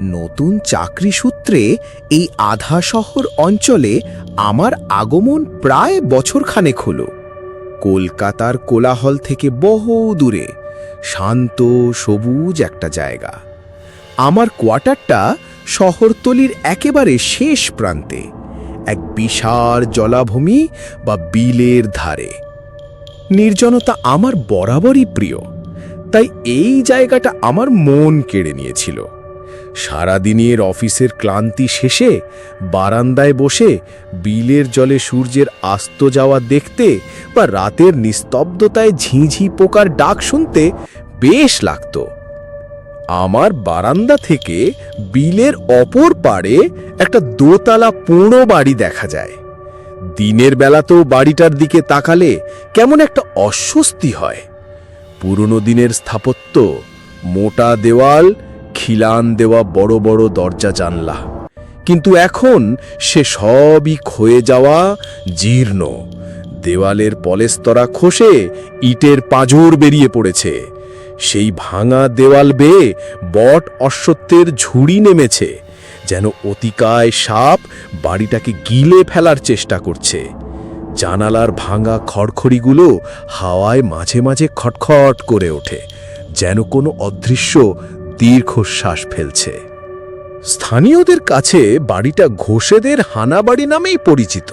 নতুন চাকরি সূত্রে এই আধা শহর অঞ্চলে আমার আগমন প্রায় বছরখানেক হল। কলকাতার কোলাহল থেকে বহু দূরে, শান্ত, সবুজ একটা জায়গা। আমার কোয়ার্টারটা শহরতলির একেবারে শেষ প্রান্তে, এক বিশাল জলাভূমি বা বিলের ধারে। নির্জনতা আমার বরাবরই প্রিয়, তাই এই জায়গাটা আমার মন কেড়ে নিয়েছিল। সারাদিনের অফিসের ক্লান্তি শেষে বারান্দায় বসে বিলের জলে সূর্যের আস্ত যাওয়া দেখতে বা রাতের নিস্তব্ধতায় ঝিঁঝি পোকার ডাক শুনতে বেশ লাগতো। আমার বারান্দা থেকে বিলের অপর পাড়ে একটা দোতলা পোড়ো বাড়ি দেখা যায়। দিনের বেলাতেও বাড়িটার দিকে তাকালে কেমন একটা অস্বস্তি হয়। পুরনো দিনের স্থাপত্য, মোটা দেওয়াল খিলান দেওয়া বড় বড় দরজা জানলা। কিন্তু এখন সে সবই ক্ষয়ে যাওয়া জীর্ণ। দেওয়ালের পলেস্তরা খসে, ইটের পাঁজর বেরিয়ে পড়েছে। সেই ভাঙা দেওয়াল বেয়ে বট অশ্বত্বের ঝুড়ি নেমেছে, যেন অতিকায় সাপ বাড়িটাকে গিলে ফেলার চেষ্টা করছে। জানালার ভাঙা খড়খড়িগুলো হাওয়ায় মাঝে মাঝে খটখট করে ওঠে, যেন কোনো অদৃশ্য দীর্ঘশ্বাস ফেলছে। স্থানীয়দের কাছে বাড়িটা ঘোষেদের হানাবাড়ি নামেই পরিচিত।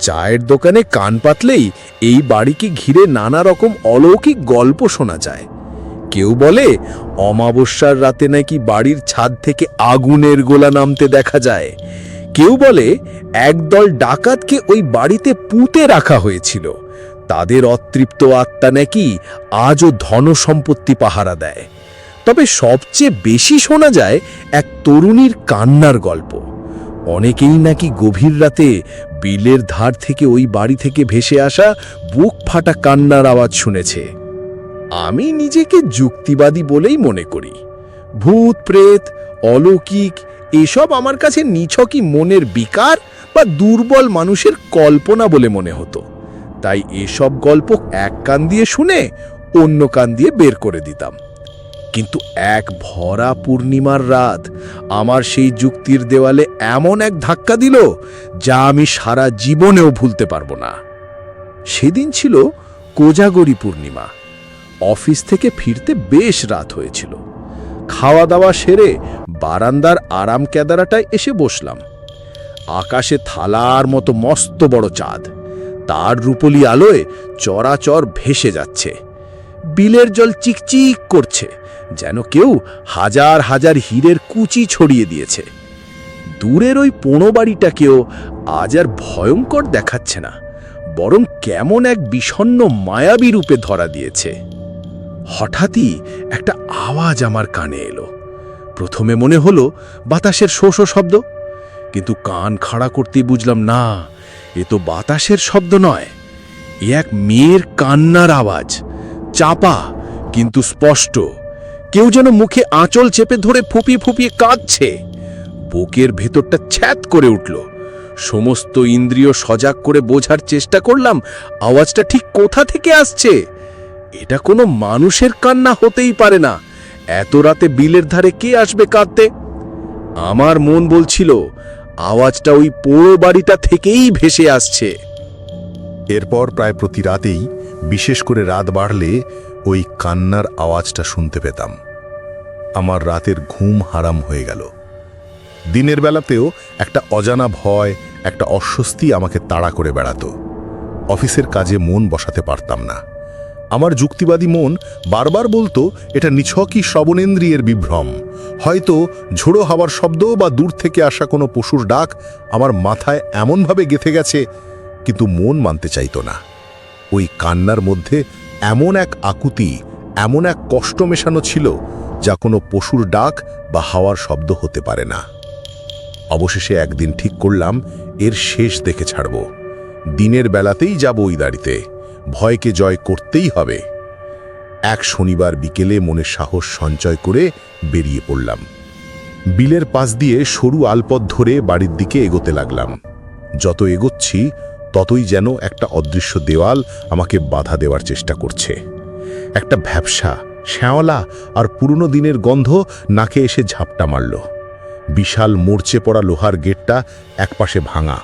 চায়ের দোকানে কান পাতলেই এই বাড়িকে ঘিরে নানা রকম অলৌকিক গল্প শোনা যায়। কেউ বলে, অমাবস্যার রাতে নাকি বাড়ির ছাদ থেকে আগুনের গোলা নামতে দেখা যায়। কেউ বলে, একদল ডাকাতকে ওই বাড়িতে পুঁতে রাখা হয়েছিল। তাদের অতৃপ্ত আত্মা নাকি আজও ধনসম্পত্তি পাহারা দেয়। তবে সবচেয়ে বেশি শোনা যায় এক তরুণীর কান্নার গল্প। অনেকেই নাকি গভীর রাতে বিলের ধার থেকে ওই বাড়ি থেকে ভেসে আসা বুক ফাটা কান্নার আওয়াজ শুনেছে। আমি নিজেকে যুক্তিবাদী বলেই মনে করি। ভূত, প্রেত, অলৌকিক, এসব আমার কাছে নিছকই মনের বিকার বা দুর্বল মানুষের কল্পনা বলে মনে হতো। তাই এসব গল্প এক কান দিয়ে শুনে অন্য কান দিয়ে বের করে দিতাম। কিন্তু এক ভরা পূর্ণিমার রাত আমার সেই যুক্তির দেওয়ালে এমন এক ধাক্কা দিল যা আমি সারা জীবনেও ভুলতে পারব না। সেদিন ছিল কোজাগরি পূর্ণিমা। অফিস থেকে ফিরতে বেশ রাত হয়েছিল। খাওয়া দাওয়া সেরে বারান্দার আরাম কেদারাটায় এসে বসলাম। আকাশে থালার মতো মস্ত বড় চাঁদ। তার রূপলি আলোয় চরাচর ভেসে যাচ্ছে। বিলের জল চিকচিক করছে। যেন কেউ হাজার হাজার হীরের কুচি ছড়িয়ে দিয়েছে। দূরের ওই পোড়ো বাড়িটাকেও আজ আর ভয়ঙ্কর দেখাচ্ছে না, বরং কেমন এক বিষণ্ণ মায়াবী রূপে ধরা দিয়েছে। হঠাৎই একটা আওয়াজ আমার কানে এলো। প্রথমে মনে হলো বাতাসের শোষ শব্দ, কিন্তু কান খাড়া করতেই বুঝলাম, না, এ তো বাতাসের শব্দ নয়, এ এক মেয়ের কান্নার আওয়াজ, চাপা, কিন্তু স্পষ্ট। কেউ যেন মুখে আঁচল চেপে ধরে ফুপিয়ে ফুপিয়ে কাঁদছে। বুকের ভেতরটা ছ্যাত করে উঠল। সমস্ত ইন্দ্রিয় সজাগ করে বোঝার চেষ্টা করলাম, আওয়াজটা ঠিক কোথা থেকে আসছে? এটা কোনো মানুষের কান্না হতেই পারে না। এত রাতে বিলের ধারে কে আসবে কাঁদতে? আমার মন বলছিল, আওয়াজটা ওই পোড়ো বাড়িটা থেকেই ভেসে আসছে। এরপর প্রায় প্রতি রাতেই, বিশেষ করে রাত বাড়লে, ওই কান্নার আওয়াজটা শুনতে পেতাম। আমার রাতের ঘুম হারাম হয়ে গেল। দিনের বেলাতেও একটা অজানা ভয়, একটা অস্বস্তি আমাকে তাড়া করে বেড়াত। অফিসের কাজে মন বসাতে পারতাম না। আমার যুক্তিবাদী মন বারবার বলতো, এটা নিছকই শ্রবণেন্দ্রিয়ের বিভ্রম। হয়তো ঝোড়ো হাওয়ার শব্দ বা দূর থেকে আসা কোনো পশুর ডাক আমার মাথায় এমনভাবে গেথে গেছে, কিন্তু মন মানতে চাইত না। ওই কান্নার মধ্যে এমন এক আকুতি, এমন এক কষ্ট মেশানো ছিল যা কোনো পশুর ডাক বা হাওয়ার শব্দ হতে পারে না। অবশেষে একদিন ঠিক করলাম, এর শেষ দেখে ছাড়ব। দিনের বেলাতেই যাব ওই দাড়িতে। ভয়কে জয় করতেই হবে। এক শনিবার বিকেলে মনে সাহস সঞ্চয় করে বেরিয়ে পড়লাম। বিলের পাশ দিয়ে সরু আলপথ ধরে বাড়ির দিকে এগোতে লাগলাম। যত এগোচ্ছি, ততই যেন একটা অদৃশ্য দেওয়াল আমাকে বাধা দেওয়ার চেষ্টা করছে। একটা ভ্যাবসা শ্যাওলা আর পুরনো দিনের গন্ধ নাকে এসে ঝাপটা মারল। বিশাল মরচে পড়া লোহার গেটটা একপাশে ভাঙা।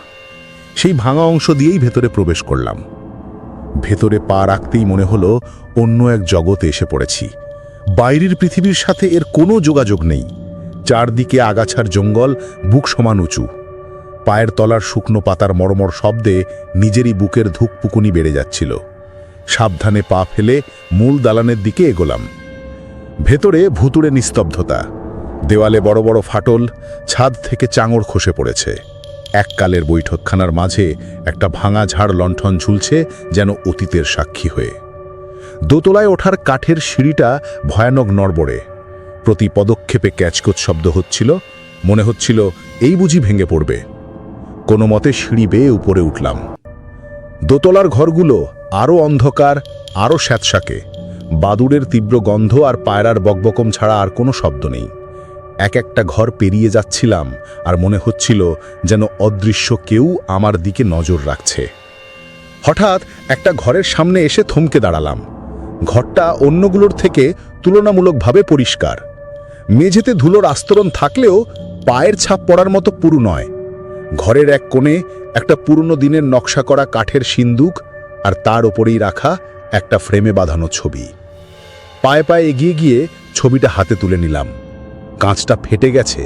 সেই ভাঙা অংশ দিয়েই ভেতরে প্রবেশ করলাম। ভেতরে পা রাখতেই মনে হলো অন্য এক জগতে এসে পড়েছি। বাইরের পৃথিবীর সাথে এর কোনো যোগাযোগ নেই। চারদিকে আগাছার জঙ্গল, বুক সমান উঁচু। পায়ের তলার শুকনো পাতার মরমর শব্দে নিজেরই বুকের ধুকপুকুনি বেড়ে যাচ্ছিল। সাবধানে পা ফেলে মূল দালানের দিকে এগোলাম। ভেতরে ভুতুড়ে নিস্তব্ধতা। দেওয়ালে বড় বড় ফাটল, ছাদ থেকে চাঙড় খসে পড়েছে। এককালের বৈঠকখানার মাঝে একটা ভাঙা ঝাড় লণ্ঠন ঝুলছে যেন অতীতের সাক্ষী হয়ে। দোতলায় ওঠার কাঠের সিঁড়িটা ভয়ানক নড়বড়ে। প্রতি পদক্ষেপে ক্যাচকোচ শব্দ হচ্ছিল, মনে হচ্ছিল এই বুঝি ভেঙে পড়বে। কোনো মতে সিঁড়ি বেয়ে উপরে উঠলাম। দোতলার ঘরগুলো আরও অন্ধকার আরও স্যাঁতসাকে বাদুড়ের তীব্র গন্ধ আর পায়রার বকবকম ছাড়া আর কোনো শব্দ নেই। এক একটা ঘর পেরিয়ে যাচ্ছিলাম আর মনে হচ্ছিল যেন অদৃশ্য কেউ আমার দিকে নজর রাখছে। হঠাৎ একটা ঘরের সামনে এসে থমকে দাঁড়ালাম। ঘরটা অন্যগুলোর থেকে তুলনামূলকভাবে পরিষ্কার। মেঝেতে ধুলোর আস্তরণ থাকলেও পায়ের ছাপ পড়ার মতো পুরু নয়। ঘরের এক কোণে একটা পুরনো দিনের নকশা করা কাঠের সিন্দুক আর তার ওপরেই রাখা একটা ফ্রেমে বাঁধানো ছবি। পায়ে পায়ে এগিয়ে গিয়ে ছবিটা হাতে তুলে নিলাম। কাঁচটা ফেটে গেছে,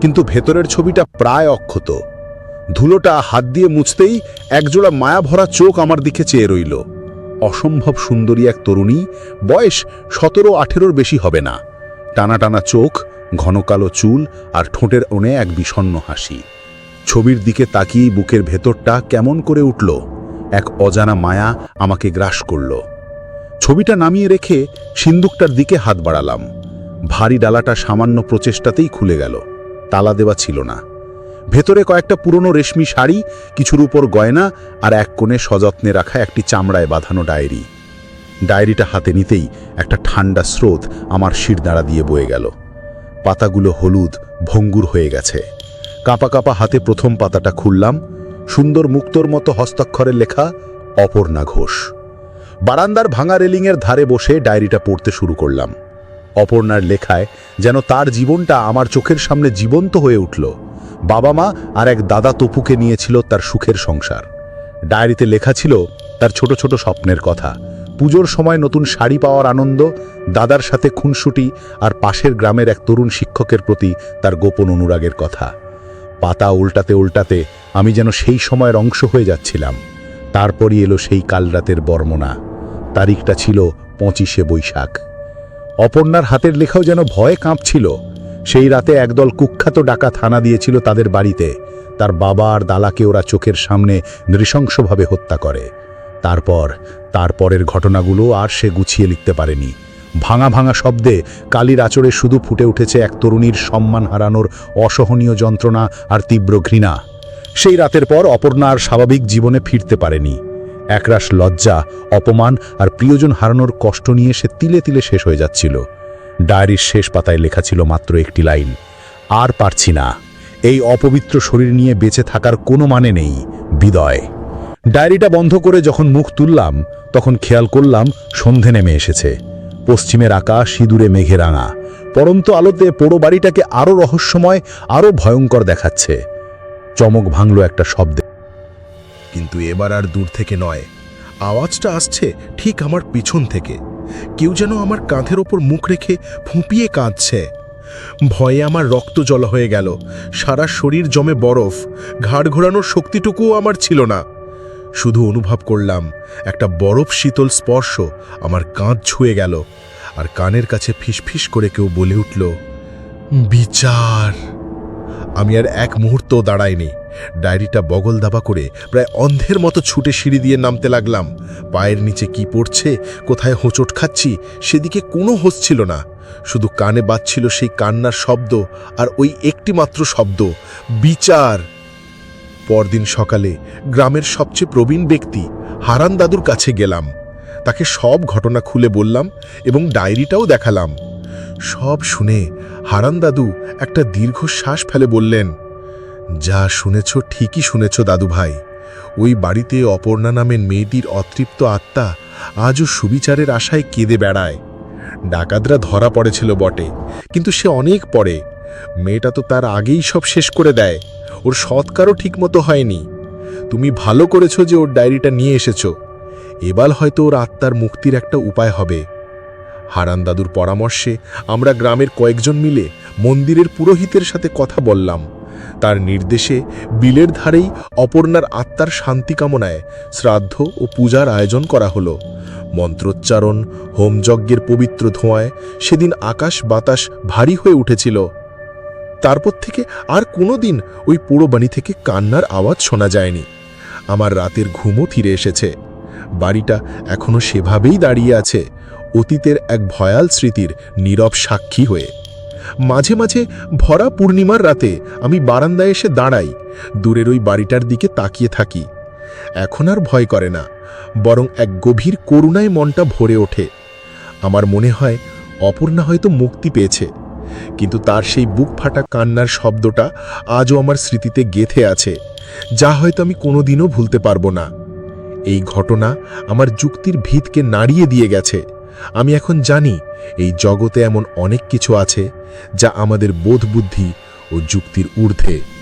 কিন্তু ভেতরের ছবিটা প্রায় অক্ষত। ধুলোটা হাত দিয়ে মুছতেই একজোড়া মায়া ভরা চোখ আমার দিকে চেয়ে রইল। অসম্ভব সুন্দরী এক তরুণী, বয়স সতেরো আঠেরোর বেশি হবে না। টানা টানা চোখ, ঘন কালো চুল আর ঠোঁটের ওনে এক বিষণ্ণ হাসি। ছবির দিকে তাকিয়েই বুকের ভেতরটা কেমন করে উঠল? এক অজানা মায়া আমাকে গ্রাস করল। ছবিটা নামিয়ে রেখে সিন্দুকটার দিকে হাত বাড়ালাম। ভারী ডালাটা সামান্য প্রচেষ্টাতেই খুলে গেল। তালা দেওয়া ছিল না। ভেতরে কয়েকটা পুরনো রেশমি শাড়ি, কিছুর উপর গয়না আর এক কোণে সযত্নে রাখা একটি চামড়ায় বাঁধানো ডায়েরি। ডায়েরিটা হাতে নিতেই একটা ঠান্ডা স্রোত আমার শিরদাঁড়া দিয়ে বয়ে গেল। পাতাগুলো হলুদ, ভঙ্গুর হয়ে গেছে। কাঁপা কাঁপা হাতে প্রথম পাতাটা খুললাম। সুন্দর মুক্তর মতো হস্তাক্ষরের লেখা অপর্ণা ঘোষ। বারান্দার ভাঙা রেলিংয়ের ধারে বসে ডায়েরিটা পড়তে শুরু করলাম। অপর্ণার লেখায় যেন তার জীবনটা আমার চোখের সামনে জীবন্ত হয়ে উঠল। বাবা মা আর এক দাদা তপুকে নিয়েছিল তার সুখের সংসার। ডায়েরিতে লেখা ছিল তার ছোট ছোট স্বপ্নের কথা। পুজোর সময় নতুন শাড়ি পাওয়ার আনন্দ, দাদার সাথে খুনসুটি আর পাশের গ্রামের এক তরুণ শিক্ষকের প্রতি তার গোপন অনুরাগের কথা। পাতা উল্টাতে উল্টাতে আমি যেন সেই সময়ের অংশ হয়ে যাচ্ছিলাম। তারপরই এলো সেই কালরাতের বর্মনা। তারিখটা ছিল পঁচিশে বৈশাখ। অপর্ণার হাতের লেখাও যেন ভয়ে কাঁপছিল। সেই রাতে একদল কুখ্যাত ডাকা থানা দিয়েছিল তাদের বাড়িতে। তার বাবা আর দালাকে ওরা চোখের সামনে নৃশংসভাবে হত্যা করে। তারপর, তারপরের ঘটনাগুলো আর সে গুছিয়ে লিখতে পারেনি। ভাঙা ভাঙা শব্দে কালির আচরে শুধু ফুটে উঠেছে এক তরুণীর সম্মান হারানোর অসহনীয় যন্ত্রণা আর তীব্র ঘৃণা। সেই রাতের পর অপর্ণা আর স্বাভাবিক জীবনে ফিরতে পারেনি। একরাশ লজ্জা, অপমান আর প্রিয়জন হারানোর কষ্ট নিয়ে সে তিলে তিলে শেষ হয়ে যাচ্ছিল। ডায়েরির শেষ পাতায় লেখা ছিল মাত্র একটি লাইন, আর পারছি না। এই অপবিত্র শরীর নিয়ে বেঁচে থাকার কোনো মানে নেই। বিদয়। ডায়েরিটা বন্ধ করে যখন মুখ তুললাম, তখন খেয়াল করলাম সন্ধে নেমে এসেছে। পশ্চিমের আকাশ সিঁদুরে মেঘে রাঙা। পরন্ত আলোতে পোড়ো বাড়িটাকে আরও রহস্যময় আরও ভয়ঙ্কর দেখাচ্ছে। চমক ভাঙল একটা শব্দে। কিন্তু এবার আর দূর থেকে নয়। আওয়াজটা আসছে ঠিক আমার পিছন থেকে। কেউ যেন আমার কাঁধের ওপর মুখ রেখে ফুঁপিয়ে কাঁদছে। ভয়ে আমার রক্ত জল হয়ে গেল। সারা শরীর জমে বরফ। ঘাড় ঘোরানোর শক্তিটুকুও আমার ছিল না। শুধু অনুভব করলাম, একটা বরফ শীতল স্পর্শ আমার কাঁধ ছুঁয়ে গেল। আর কানের কাছে ফিসফিস করে কেউ বলে উঠল, বিচার! আমি আর এক মুহূর্ত দাঁড়াইনি। ডায়েরিটা বগল দাবা করে প্রায় অন্ধের মতো ছুটে সিঁড়ি দিয়ে নামতে লাগলাম। পায়ের নিচে কি পড়ছে, কোথায় হোঁচট খাচ্ছি, সেদিকে কোনো হোস ছিল না। শুধু কানে বাজছিল সেই কান্নার শব্দ আর ওই একটি মাত্র শব্দ, বিচার। পরদিন সকালে গ্রামের সবচেয়ে প্রবীণ ব্যক্তি হারান দাদুর কাছে গেলাম। তাকে সব ঘটনা খুলে বললাম এবং ডায়েরিটাও দেখালাম। সব শুনে হারান দাদু একটা দীর্ঘশ্বাস ফেলে বললেন, যা শুনেছ ঠিকই শুনেছ দাদু ভাই। ওই বাড়িতে অপর্ণা নামের মেয়েটির অতৃপ্ত আত্মা আজও সুবিচারের আশায় কেঁদে বেড়ায়। ডাকাতরা ধরা পড়েছিল বটে, কিন্তু সে অনেক পরে। মেয়েটা তো তার আগেই সব শেষ করে দেয়, ওর সৎকারও ঠিকমতো হয়নি। তুমি ভালো করেছ যে ওর ডায়েরিটা নিয়ে এসেছ। এবার হয়তো ওর আত্মার মুক্তির একটা উপায় হবে। হারান দাদুর পরামর্শে আমরা গ্রামের কয়েকজন মিলে মন্দিরের পুরোহিতের সাথে কথা বললাম। তার নির্দেশে বিলের ধারেই অপর্ণার আত্মার শান্তি কামনায় শ্রাদ্ধ ও পূজার আয়োজন করা হলো। মন্ত্রোচ্চারণ, হোমযজ্ঞের পবিত্র ধোঁয়ায় সেদিন আকাশ বাতাস ভারী হয়ে উঠেছিল। তারপর থেকে আর কোনো দিন ওই পুরো বাণী থেকে কান্নার আওয়াজ শোনা যায়নি। আমার রাতের ঘুমও ফিরে এসেছে। বাড়িটা এখনও সেভাবেই দাঁড়িয়ে আছে। অতীতের এক ভয়াল স্মৃতির নীরব সাক্ষী হয়ে। মাঝে মাঝে ভরা পূর্ণিমার রাতে আমি বারান্দায় এসে দাঁড়াই, দূরের ওই বাড়িটার দিকে তাকিয়ে থাকি। এখন আর ভয় করে না, বরং এক গভীর করুণায় মনটা ভরে ওঠে। আমার মনে হয় অপর্ণা হয়তো মুক্তি পেয়েছে, কিন্তু তার সেই বুক ফাটা কান্নার শব্দটা আজও আমার স্মৃতিতে গেথে আছে, যা হয়তো আমি কোনোদিনও ভুলতে পারব না। এই ঘটনা আমার যুক্তির ভিতকে নাড়িয়ে দিয়ে গেছে। আমি এখন জানি এই জগতে এমন অনেক কিছু আছে যা আমাদের বোধবুদ্ধি ও যুক্তির ঊর্ধ্বে।